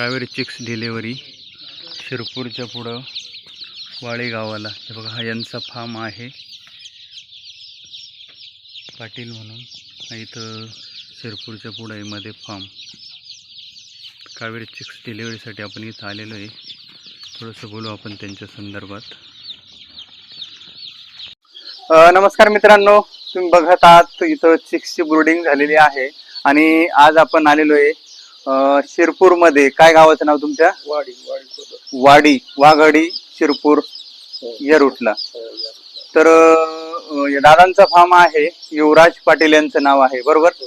Kaveri chicks delivery शिरपूरच्या पुढं वाळे गावाला हे बघा हा यांचा फार्म आहे. पाटील म्हणून. इथं शिरपूरच्या पुढं आहे मध्ये फार्म. कावेरी चिक्स डिलेवरीसाठी आपण इथं आलेलो आहे. थोडंसं बोलू आपण त्यांच्या संदर्भात. नमस्कार मित्रांनो. तुम्ही बघत आहात इथं चिक्सची ब्रुडिंग झालेली आहे. आणि आज आपण आलेलो आहे अ, शिरपूरमध्ये काय गावाचं नाव तुमच्या वाडी वाडी वाघाडी शिरपूर हो. या रूटला हो, या. तर अ, या दादांचा फार्म आहे युवराज पाटील यांचं नाव आहे बरोबर हो.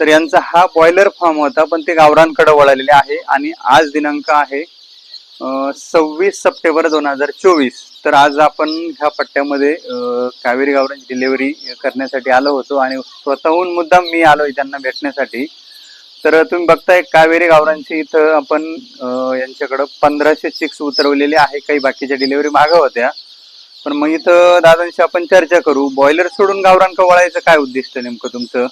तर यांचा हा बॉयलर फार्म होता पण ते गावरांकडे वळालेले आहे आणि आज दिनांक आहे सव्वीस सप्टेंबर दोन हजार चोवीस तर आज आपण ह्या पट्ट्यामध्ये अ, कावेरी गावरांची डिलिव्हरी करण्यासाठी आलो होतो आणि स्वतःहून मुद्दाम मी आलोय त्यांना भेटण्यासाठी तर तुम्ही बघताय कावेरी गावरांची इथं आपण यांच्याकडं पंधराशे चिक्स उतरवलेले आहे. काही बाकीच्या डिलिव्हरी मागं होत्या. पण मग इथं दादांशी आपण चर्चा करू. बॉयलर सोडून गावरांक वळायचं काय उद्दिष्ट नेमकं तुमचं?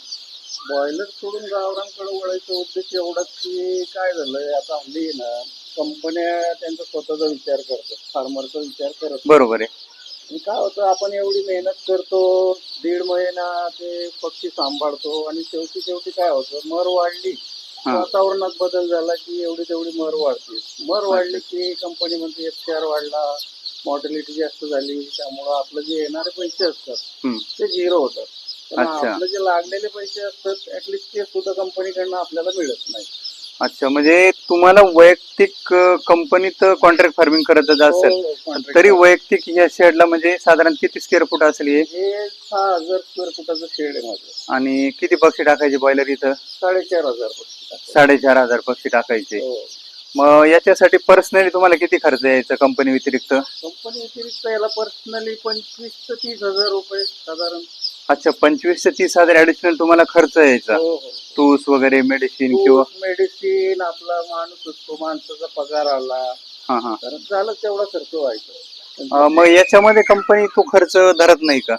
बॉयलर सोडून गावरांकडे वळायचा उद्देश एवढाच की काय झालंय? आता हल्ली ना कंपन्या त्यांचा स्वतःचा विचार करतात फार्मरचा विचार करत. बरोबर आहे. काय होतं आपण एवढी मेहनत करतो दीड महिना ते पक्षी सांभाळतो आणि शेवटी शेवटी काय होतं मर वाढली. वातावरणात बदल झाला की एवढी तेवढी मर वाढते मर वाढली की कंपनी म्हणते एफ वाढला मॉर्टॅलिटी जास्त झाली त्यामुळं आपलं जे येणारे पैसे असतात. ते झिरो होतात. आपलं जे लागलेले पैसे असतात ऍटलिस्ट ते सुद्धा कंपनीकडनं आपल्याला मिळत नाही अच्छा म्हणजे तुम्हाला वैयक्तिक कंपनीत कॉन्ट्रॅक्ट फार्मिंग करतच असेल. contract. तरी वैयक्तिक या शेडला म्हणजे साधारण किती स्क्वेअर फूट असेल हे? हे सहा हजार स्क्वेअर फुटाचं शेड आहे माझं. आणि किती पक्षी टाकायचे बॉयलर इथं? साडेचार हजार. साडेचार हजार पक्षी टाकायचे. हो. मग याच्यासाठी पर्सनली तुम्हाला किती खर्च यायचा कंपनी व्यतिरिक्त? कंपनी व्यतिरिक्त याला पर्सनली पंचवीस ते तीस हजार रुपये साधारण. अच्छा पंचवीस ते तीस हजार ऍडिशनल तुम्हाला खर्च यायचा. हो हो. टूल्स वगैरे मेडिसिन किंवा मेडिसिन आपला माणूस असतो माणसाचा पगार आला. हा हा. तर झालं तेवढा खर्च व्हायचा. अं, मग याच्यामध्ये कंपनी तो खर्च धरत नाही का?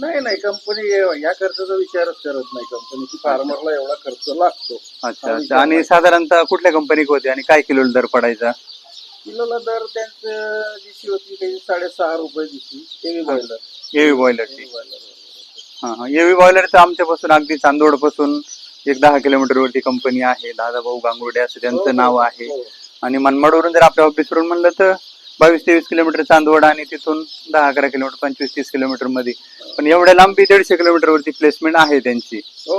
नाही नाही कंपनी या खर्चाचा विचारच करत नाही. कंपनी की फार्मरला एवढा खर्च लागतो. अच्छा अच्छा. आणि साधारणतः कुठल्या कंपनी होते आणि काय किलो दर पडायचा? किलोला दर त्यांचं जीसी होती त्याची साडेसहा रुपये जीसी एव्ही बॉयलर एव्ही बॉयलरची बॉयलर एव्ही बॉयलर तर आमच्यापासून अगदी चांदोडपासून एक दहा किलोमीटर वरती कंपनी आहे. दादाभाऊ गांगुर्डे असं हो, त्यांचं नाव आहे. आणि मनमाडवरून जर आपल्या ऑफिसवरून म्हणलं तर बावीस तेवीस किलोमीटर चांदवड आणि तिथून दहा अकरा किलोमीटर पंचवीस तीस किलोमीटरमध्ये. पण एवढ्या लांबी दीडशे किलोमीटर वरती प्लेसमेंट आहे त्यांची. हो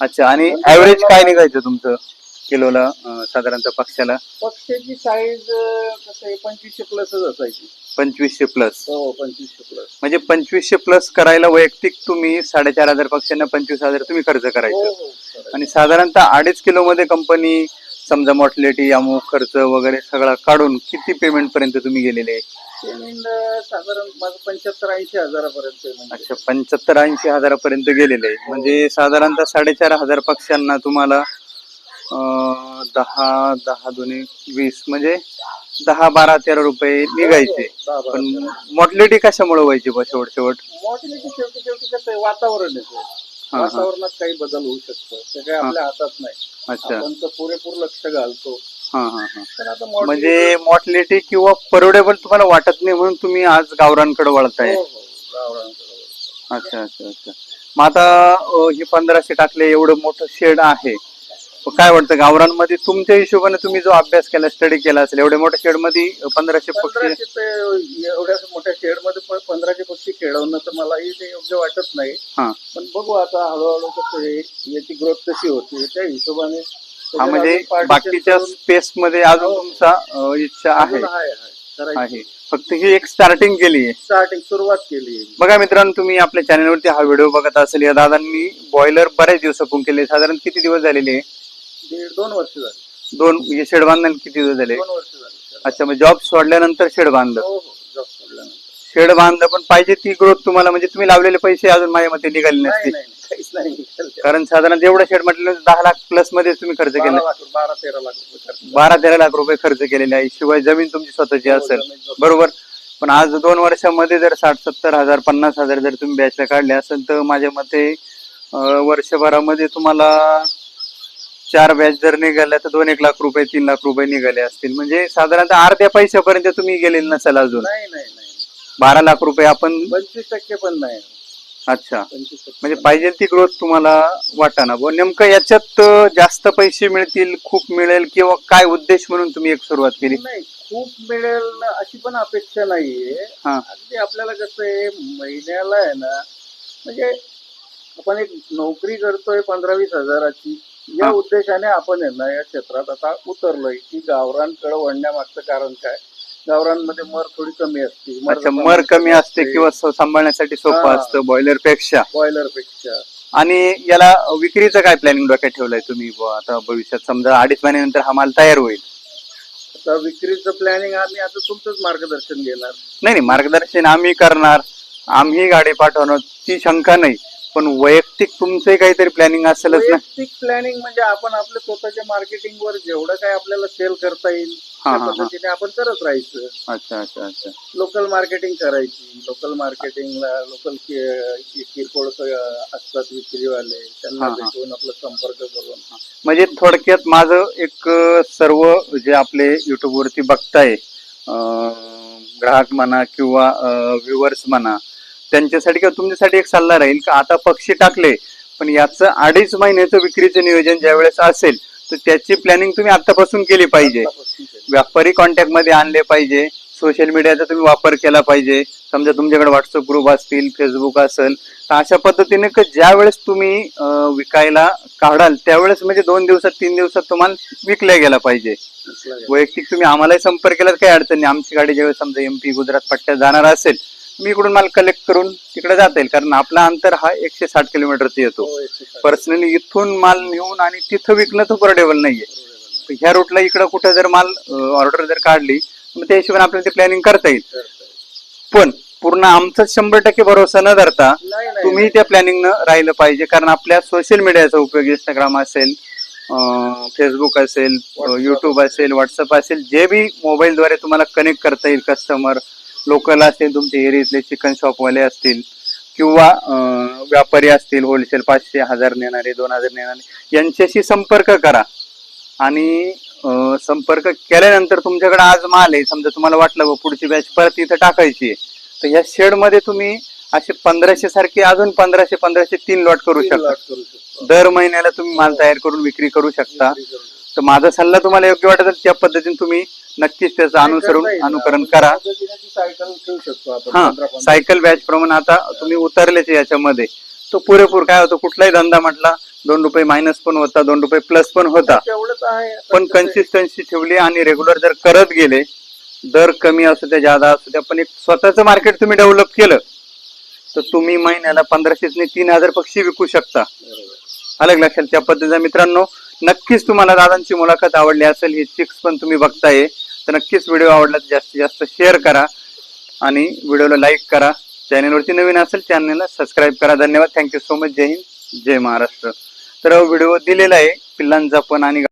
अच्छा. आणि ऍव्हरेज काय निघायचं तुमचं? किलोला अं, साधारणतः पक्षाला पक्षाची साईज कसं आहे पंचवीसशे प्लसच असायची. पंचवीसशे प्लस हो पंचवीसशे प्लस म्हणजे पंचवीसशे प्लस करायला वैयक्तिक तुम्ही साडेचार हजार पक्षांना पंचवीस हजार तुम्ही खर्च हो करायचं. हो करायचं. आणि साधारणतः अडीच किलो मध्ये कंपनी समजा मॉर्टलिटी अमुक खर्च वगैरे सगळा काढून किती पेमेंट पर्यंत तुम्ही गेलेले? आहे? पेमेंट साधारण माझं पंच्याहत्तर ऐंशी हजारापर्यंत पेमेंट अच्छा पंच्याहत्तर ऐंशी हजारापर्यंत गेलेले. आहे म्हणजे साधारणतः साडेचार हजार पक्षांना तुम्हाला दहा दहा दोन्ही वीस म्हणजे दहा बारा तेरा रुपये निघायचे. पण मॉर्टलिटी कशामुळे व्हायची बा शेवट शेवट? मॉर्टिलिटी शेवटी शेवटी कसं आहे वातावरण आहे ते. हा. वातावरणात काही बदल होऊ शकतो. ते काही आपल्या हातात नाही. अच्छा. आपण तर पुरेपूर लक्ष घालतो. हा हा हा. म्हणजे मॉर्टलिटी किंवा परवडेबल तुम्हाला वाटत नाही म्हणून तुम्ही आज गावरांकडे वळताय. हो, हो. अच्छा अच्छा अच्छा. मग आता हे पंधराशे टाकले एवढं मोठं शेड आहे. काय वाटतं गावरांमध्ये तुमच्या हिशोबाने तुम्ही जो अभ्यास केला स्टडी केला असेल एवढ्या मोठ्या शेडमध्ये पंधराशे पक्षी पंधराशे ते एवढ्या मोठ्या शेडमध्ये पण पंधराशे पक्षी खेळवणं तर मलाही ते योग्य वाटत नाही. हा. पण बघू आता हळूहळू कसं याची ग्रोथ कशी होती त्या हिशोबाने हा म्हणजे अजून बाकीच्या स्पेस मध्ये अजून तुमचा अं, इच्छा आहे अजून आहे. आहे. करायची. आहे. फक्त ही एक स्टार्टिंग केली आहे. स्टार्टिंग सुरुवात केली आहे. बघा मित्रांनो तुम्ही आपल्या चॅनलवरती हा व्हिडिओ बघत असेल. या दादांनी बॉयलर बऱ्याच दिवसापून केले साधारण किती दिवस झालेले आहे? दीड दोन वर्ष झाली. दोन हे शेड बांधण्याला किती दिवस झाले? दोन वर्ष झाली अच्छा मग जॉब सोडल्यानंतर शेड बांधलं. हो हो जॉब सोडल्यानंतर. शेड बांधलं पण पाहिजे ती ग्रोथ तुम्हाला म्हणजे तुम्ही लावलेले पैसे अजून माझ्या मते निघाले नाही नसते नाही काहीच नाही निघालं. कारण साधारण जेवढं शेड म्हटलं दहा लाख प्लसमध्ये तुम्ही खर्च बारा केला. लाख बारा तेरा लाख रुपये खर्च झाला. बारा तेरा लाख रुपये खर्च केलेले आहे. शिवाय जमीन तुमची स्वतःची हो, असेल. जमीन. बरोबर. पण आज दोन वर्षामध्ये जर साठ सत्तर हजार पन्नास हजार जर तुम्ही बॅचला काढले असेल तर माझ्या मते अं, वर्षभरामध्ये तुम्हाला चार बॅच जर निघाल्या तर दोन एक लाख रुपये तीन लाख रुपये निघाले असतील. म्हणजे साधारणतः अर्ध्या पैशापर्यंत तुम्ही गेलेले नसाल अजून. नाही नाही नाही. बारा लाख रुपये आपण पंचवीस टक्के पण नाही. अच्छा. पंचवीस टक्के म्हणजे पाहिजे ती ग्रोथ तुम्हाला वाटाना बुवा नेमकं याच्यात अं, जास्त पैसे मिळतील खूप मिळेल किंवा काय उद्देश म्हणून तुम्ही एक सुरुवात केली? नाही खूप मिळेल ना अशी पण अपेक्षा नाहीये. हा. अगदी आपल्याला कसं आहे महिन्याला आहे ना म्हणजे आपण एक नोकरी करतोय पंधरा वीस हजाराची या. उद्देशाने आपण आहे ना या क्षेत्रात आता उतरलोय की गावरांकडे वळण्यामागचं कारण काय? गावरांमध्ये मर थोडी कमी असते. अच्छा मर कमी असते किंवा सांभाळण्यासाठी सोपं. असतं बॉयलरपेक्षा बॉयलरपेक्षा आणि याला विक्रीचं काय प्लॅनिंग डोक्यात ठेवलंय तुम्ही? आता भविष्यात समजा अडीच महिन्यानंतर हा माल तयार होईल. आता विक्रीचं प्लॅनिंग आम्ही आता तुमचंच मार्गदर्शन घेणार. नाही नाही मार्गदर्शन आम्ही करणार. आम्ही गाडी पाठवणार ती शंका नाही. पण वैयक्तिक तुमचे काहीतरी प्लॅनिंग असेलच ना? वैयक्तिक प्लॅनिंग म्हणजे आपण आपल्या स्वतःच्या मार्केटिंग वर जेवढं काय आपल्याला सेल करता येईल हा, त्या हा, हा. पद्धतीने आपण करत राहायचं. अच्छा अच्छा अच्छा. लोकल मार्केटिंग करायची. लोकल मार्केटिंगला लोकल किरकोळ क- असतात विक्रीवाले. त्यांना हा, हा. भेटून आपला संपर्क करून. म्हणजे थोडक्यात माझं एक अं, सर्व जे आपले युट्यूब वरती बघताय अं, ग्राहक म्हणा किंवा व्ह्युअर्स म्हणा त्यांच्यासाठी किंवा तुमच्यासाठी एक सल्ला राहील का आता पक्षी टाकले पण याचं अडीच महिन्याचं विक्रीचं नियोजन ज्यावेळेस असेल तर त्याची प्लॅनिंग तुम्ही आतापासून केली पाहिजे. केलं. व्यापारी कॉन्टॅक्टमध्ये आणले पाहिजे. सोशल मीडियाचा तुम्ही वापर केला पाहिजे. समजा तुमच्याकडे व्हॉट्सअप ग्रुप असतील फेसबुक असेल तर अशा पद्धतीने की ज्या वेळेस तुम्ही विकायला काढाल त्यावेळेस म्हणजे दोन दिवसात तीन दिवसात तुम्हाला विकल्या गेला पाहिजे. वैयक्तिक तुम्ही आम्हालाही संपर्क केलात काही अडचण नाही. आमची गाडी ज्यावेळेस समजा एमपी गुजरात पट्ट्यात जाणार असेल मी इकडून माल कलेक्ट करून तिकडे जाता येईल. कारण आपला अंतर हा एकशे साठ किलोमीटरचा येतो. हो. पर्सनली इथून माल नेऊन आणि तिथं विकणं तर परडेबल नाहीये. ह्या रूटला इकडं कुठं जर माल ऑर्डर जर काढली मग त्या हिशोबाने आपल्याला ते प्लॅनिंग करता येईल. पण पूर्ण आमचा शंभर टक्के भरोसा न धरता तुम्ही त्या प्लॅनिंग न राहिलं पाहिजे. कारण आपल्या सोशल मीडियाचा उपयोग इंस्टाग्राम असेल फेसबुक असेल युट्यूब असेल व्हॉट्सअप असेल जे बी मोबाईलद्वारे तुम्हाला कनेक्ट करता येईल कस्टमर लोकल असेल तुमच्या एरियातले चिकन शॉपवाले असतील किंवा व्यापारी असतील होलसेल पाचशे हजार नेणारे दोन हजार नेणारे यांच्याशी संपर्क करा. आणि संपर्क केल्यानंतर तुमच्याकडे आज माल आहे समजा तुम्हाला वाटलं बा पुढची बॅच परत इथं टाकायची आहे तर ह्या शेडमध्ये तुम्ही असे पंधराशे सारखे अजून पंधराशे पंधराशे तीन लॉट करू शकता. दर महिन्याला तुम्ही माल तयार करून विक्री करू शकतो. तर माझा सल्ला तुम्हाला योग्य वाटत असेल त्या पद्धतीने तुम्ही नक्कीच त्याचं अनुसरून. अनुकरण करा त्या पद्धतीने ती सायकल ठेवू शकतो आपण हा. सायकल बॅच प्रमाणे आता तुम्ही उतरलेच आहे याच्यामध्ये तो पुरेपूर काय होतो कुठलाही धंदा म्हटला दोन रुपये मायनस पण होता दोन रुपये प्लस पण होता पण कन्सिस्टन्सी ठेवली आणि रेग्युलर जर करत गेले दर कमी असू द्या जादा असू द्या पण एक स्वतःचं मार्केट तुम्ही डेव्हलप केलं तर तुम्ही महिन्याला पंधराशे तीन हजार पक्षी विकू शकता. अलग लक्षात त्या पद्धतीचा मित्रांनो नक्कीच तुम्हाला दादांची मुलाखत आवडली असेल ही चिक्स पण तुम्ही बघताय. तर नक्कीच व्हिडिओ आवडला तर जास्तीत जास्त शेअर करा आणि व्हिडिओला लाईक करा. चॅनलवरती नवीन असेल चॅनलला सबस्क्राईब करा. धन्यवाद. थँक्यू सो मच जय हिंद. जय महाराष्ट्र. तर व्हिडिओ दिलेला आहे. पिल्लांचा पण आणि